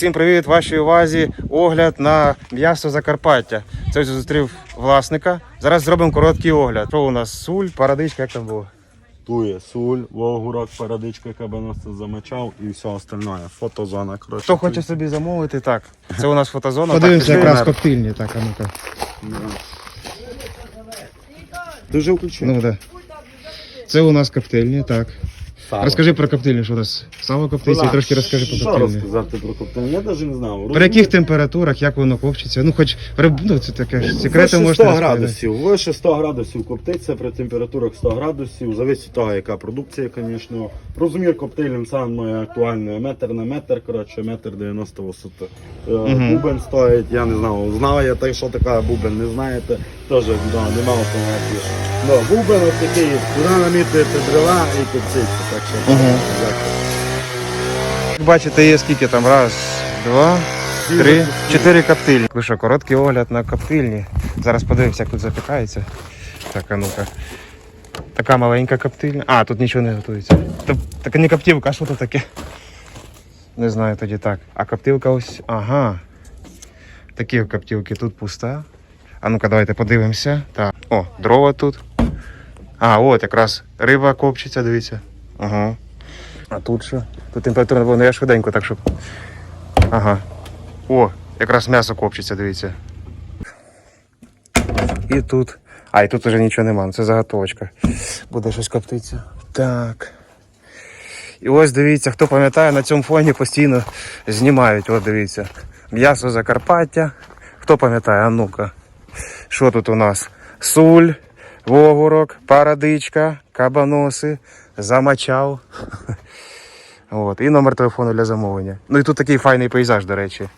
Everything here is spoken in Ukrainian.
Всім привіт! Вашій увазі огляд на м'ясо Закарпаття. Це зустрів власника. Зараз зробимо короткий огляд. Що у нас суль, парадичка, як там було? Тує, суль, вогурок, парадичка, кабаноса замочав і все остальное. Фотозона, коротше. Хто хоче собі замовити, так. Це у нас фотозона. Подивимося якраз пішли. коктейльні, так, а ну-ка. Ти вже включив? Ну, да. Це у нас коктейльні, так. Сало. Розкажи про коктейльні, що у нас саме коптиться, і трошки розкажи Що про коктейльні. розказати про коктейльні? Я навіть не знав. При яких температурах, як воно копчиться? Ну, хоч риб- ну, це таке ж секрети Вище можна 100 градусів. Вище 100 градусів коптиться при температурах 100 градусів. Зависить від того, яка продукція, звісно. Розмір коктейлем саме актуальний. Метр на метр, коротше, метр 90 висоти. Е, Мгм. Бубен стоїть, я не знаю. Знаю я так, що таке бубен, не знаєте. Теж да, нема автоматів. Да, бубен ось такий, куди намітуєте дрова і коптиться. Так що Мгм. так. Як бачите, є скільки там? Раз, два, три, чотири коптильні. Ви що, короткий огляд на коптильні. Зараз подивимося, як тут запікається. Так, а ну-ка. Така маленька коптильня. А, тут нічого не готується. Та- Така не коптівка, а що тут таке? Не знаю тоді так. А коптилка ось. Ага. Такі коптилки тут пуста. А ну-ка, давайте подивимося. Так. О, дрова тут. А, от якраз риба копчиться, дивіться. Ага. А тут що? Тут температура ну я швиденько, так щоб. Ага. О, якраз м'ясо копчиться, дивіться. І тут. А, і тут вже нічого нема, ну це заготовочка. Буде щось коптитися. Так. І ось дивіться, хто пам'ятає, на цьому фоні постійно знімають. От дивіться. М'ясо Закарпаття. Хто пам'ятає, а ну-ка. Що тут у нас? Суль, вогурок, парадичка, кабаноси, замачав. От, і номер телефону для замовлення. Ну і тут такий файний пейзаж, до речі.